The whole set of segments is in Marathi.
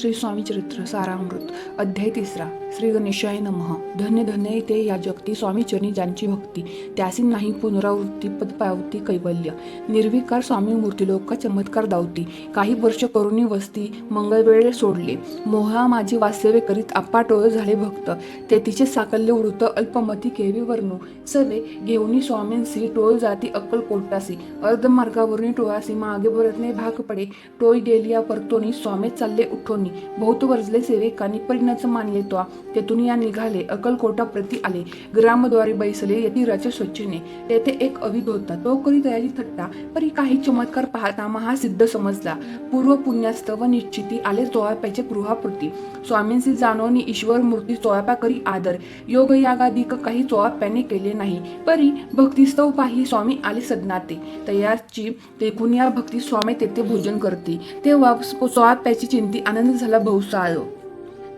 श्री स्वामी चरित्र सारामृत अध्याय तिसरा. श्री गणेशाय नमः. धन्य धन्य ते या जगती स्वामी चरणी ज्यांची भक्ती. त्यासी नाही पुनरावृत्ती पदपावती कैवल्य. निर्विकार स्वामी मूर्ती लोक चमत्कार दावती काही वर्ष करुणी वस्ती मंगळवेळे सोडले. मोहा माझी वास्तव्य करीत आप्पा टोळ झाले भक्त. ते तिचे साकल्य वृत्त अल्पमती केवी वर्णू. सवे घेऊनी स्वामींसी टोळ जाती अक्कल कोटासी. अर्ध मार्गावरून टोळासी मागे भरतने भाग पडे. टोळ गेलिया परतोनी स्वामी चालले उठोनी बहुत वर्जले सेवेकानी परिणाच मानले तो तेथून या निघाले. अकलकोटा प्रति आले. ग्रामद्वारे बैसले यतिराच्या स्वच्छेने. तेथे एक अविध होता. तो करी तयारी थट्टा परी काही चमत्कार पाहता महासिद्ध समजला. पूर्व पुण्यास्त व निश्चिती आले चोळाप्याचे गृहापूर्ती. स्वामींची जाणवणी ईश्वर मूर्ती चोळाप्या करी आदर. योग यागाधिक काही चोळाप्याने केले नाही. परी भक्तिस्तव पाही स्वामी आले सदनाते. तयाची देखून या भक्ती स्वामी तेथे भोजन करते. तेव्हा चोळाप्याची चिंती आनंद झाला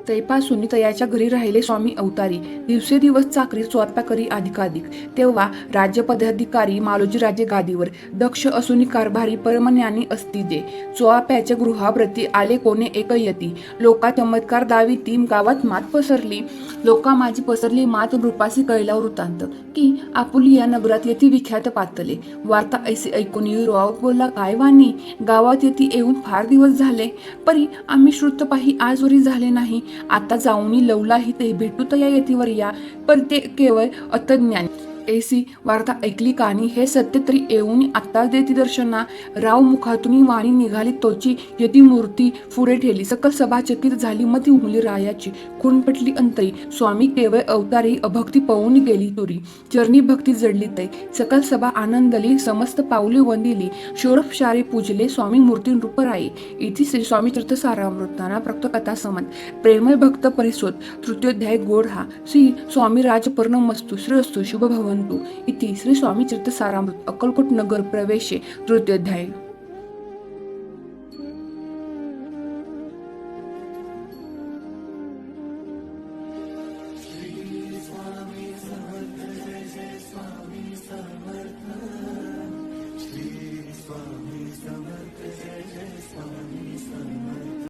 तैपा तैपासून तयाच्या घरी राहिले स्वामी अवतारी. दिवसेदिवस चाकरी स्वतः करी अधिकाधिक. तेव्हा राज्यपदाधिकारी मालोजी राजे गादीवर दक्ष असून कारभारी परमज्ञानी असती जे. चोआप्याच्या गृहाप्रती आले कोणे एक यती लोका चमत्कार दावी तीम गावात मात पसरली. लोका माझी पसरली मात रूपासी कळला वृत्तांत. की आपुली या नगरात येथे विख्यात पातले. वार्ता ऐसी ऐकून युराव बोलला काय वाणी? गावात येथे येऊन फार दिवस झाले. परी आम्ही श्रुतपाही आजवरी झाले नाही. आता जाऊनी लवलाही ते भेटू तया येतीवर या पण ते केवळ अतज्ञान. एसी वार्ता ऐकली कानी हे सत्य तरी येऊन आत्ता देती दर्शना. राव मुखातून वाणी निघाली तोची. यती मूर्ती पुढे ठेली सकल सभा चकित झाली मती उमली रायाची. खून पटली अंतरी. स्वामी केवळ अवतारी अभक्ती पवून गेली तुरी. चरणी भक्ती जडली तै. सकल सभा आनंदली समस्त पावले वंदिली. शारी पूजले स्वामी मूर्ती नृपराई इथे श्री स्वामी तीर्थ सारामृताना प्रक्त कथा समत प्रेमय भक्त परिसोद तृतीयोध्याय गोड हा. श्री स्वामी राजपर्ण मस्तु श्रेयस्तु शुभ भवंतु इति श्री स्वामी तीर्थ सारामृत अक्कलकोट नगर प्रवेशे तृतीयोध्याय.